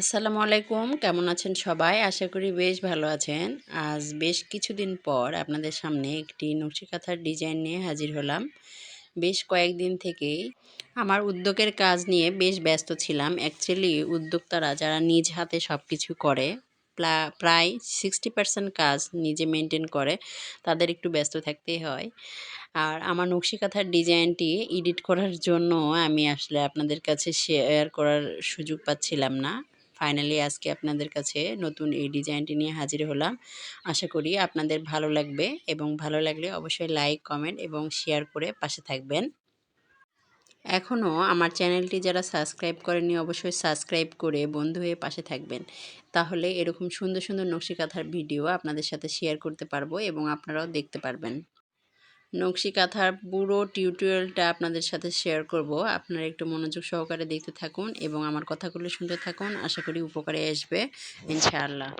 আসসালামু আলাইকুম, কেমন আছেন সবাই? আশা করি বেশ ভালো আছেন। আজ বেশ কিছুদিন পর আপনাদের সামনে একটি নকশিকাথার ডিজাইন নিয়ে হাজির হলাম। বেশ কয়েকদিন থেকেই আমার উদ্যোগের কাজ নিয়ে বেশ ব্যস্ত ছিলাম। অ্যাকচুয়ালি উদ্যোক্তারা যারা নিজ হাতে সব কিছু করে প্রায় সিক্সটি পার্সেন্ট কাজ নিজে মেনটেন করে, তাদের একটু ব্যস্ত থাকতেই হয়। আর আমার নকশিকাথার ডিজাইনটি এডিট করার জন্য আমি আসলে আপনাদের কাছে শেয়ার করার সুযোগ পাচ্ছিলাম না। ফাইনালি আজকে আপনাদের কাছে নতুন এই ডিজাইনটি নিয়ে হাজির হলাম। আশা করি আপনাদের ভালো লাগবে এবং ভালো লাগলে অবশ্যই লাইক কমেন্ট এবং শেয়ার করে পাশে থাকবেন। এখনও আমার চ্যানেলটি যারা সাবস্ক্রাইব করেনি অবশ্যই সাবস্ক্রাইব করে বন্ধু হয়ে পাশে থাকবেন। তাহলে এরকম সুন্দর সুন্দর নকশিকাথার ভিডিও আপনাদের সাথে শেয়ার করতে পারব এবং আপনারাও দেখতে পারবেন। নকশি কাঁথার পুরো টিউটোরিয়ালটা আপনাদের সাথে শেয়ার করব। আপনারা একটু মনোযোগ সহকারে দেখতে থাকুন এবং আমার কথাগুলো শুনতে থাকুন। আশা করি উপকারে আসবে, ইনশাআল্লাহ।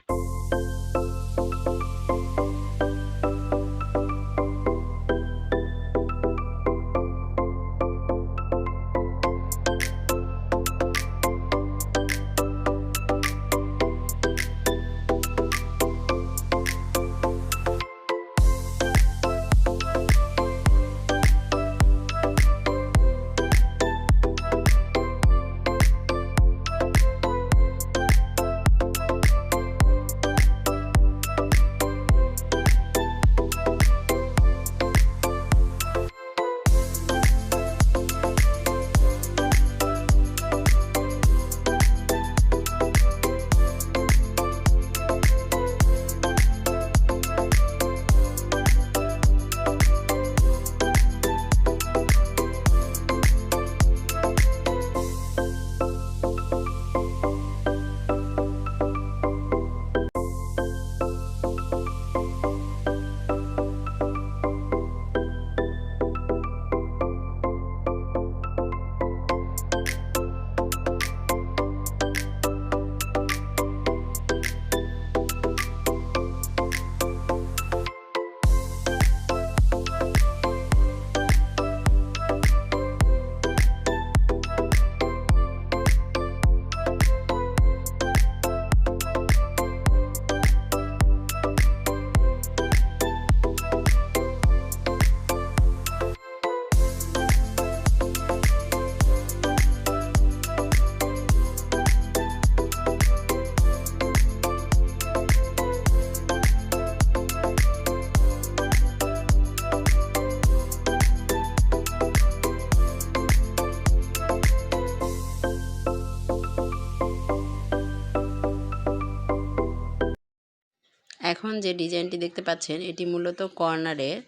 এখন যে ডিজাইনটি দেখতে পাচ্ছেন, এটি মূলত কর্নারের।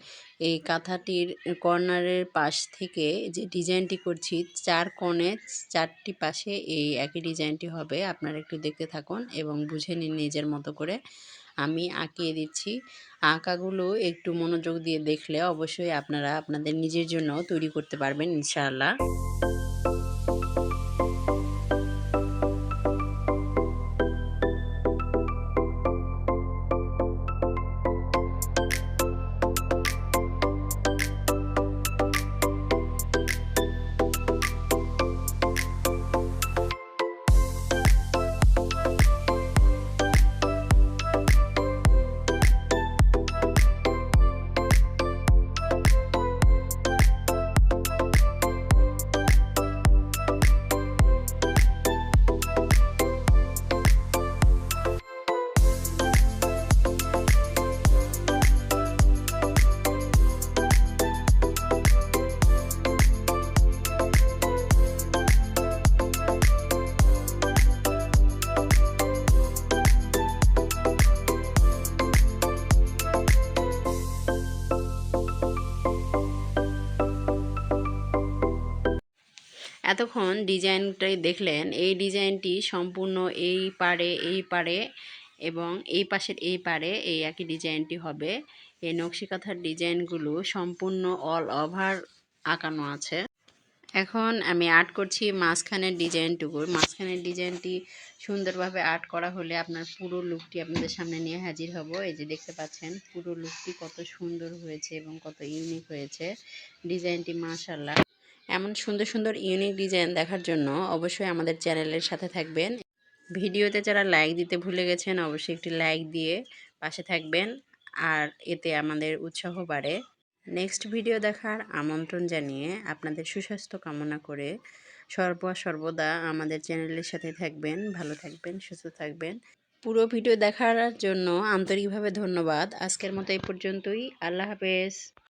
এই কাঁথাটির কর্নারের পাশ থেকে যে ডিজাইনটি করছি, চার কোণে চারটি পাশে এই একই ডিজাইনটি হবে। আপনারা একটু দেখতে থাকুন এবং বুঝে নিন নিজের মতো করে। আমি আঁকিয়ে দিচ্ছি। আঁকাগুলো একটু মনোযোগ দিয়ে দেখলে অবশ্যই আপনারা আপনাদের নিজের জন্য তৈরি করতে পারবেন, ইনশাআল্লাহ। এতক্ষণ ডিজাইনটাই দেখলেন, এই ডিজাইনটি সম্পূর্ণ এই পারে এই পারে এবং এই পাশের এই পারে এই একই ডিজাইনটি হবে। এই নকশিকাথার ডিজাইনগুলো সম্পূর্ণ অল ওভার আঁকানো আছে। এখন আমি আর্ট করছি মাঝখানের ডিজাইনটুকুর। মাঝখানের ডিজাইনটি সুন্দরভাবে আর্ট করা হলে আপনার পুরো লুকটি আপনাদের সামনে নিয়ে হাজির হব। এই যে দেখতে পাচ্ছেন, পুরো লুকটি কত সুন্দর হয়েছে এবং কত ইউনিক হয়েছে। ডিজাইনটি মাশাল্লাহ এমন সুন্দর সুন্দর ইউনিক ডিজাইন দেখার জন্য অবশ্যই আমাদের চ্যানেলের সাথে থাকবেন। ভিডিওতে যারা লাইক দিতে ভুলে গেছেন, অবশ্যই একটি লাইক দিয়ে পাশে থাকবেন আর এতে আমাদের উৎসাহ বাড়ে। নেক্সট ভিডিও দেখার আমন্ত্রণ জানিয়ে আপনাদের সুস্বাস্থ্য কামনা করে সর্ব সর্বদা আমাদের চ্যানেলের সাথে থাকবেন, ভালো থাকবেন, সুস্থ থাকবেন। পুরো ভিডিও দেখার জন্য আন্তরিকভাবে ধন্যবাদ। আজকের মতো এই পর্যন্তই। আল্লাহ হাফেজ।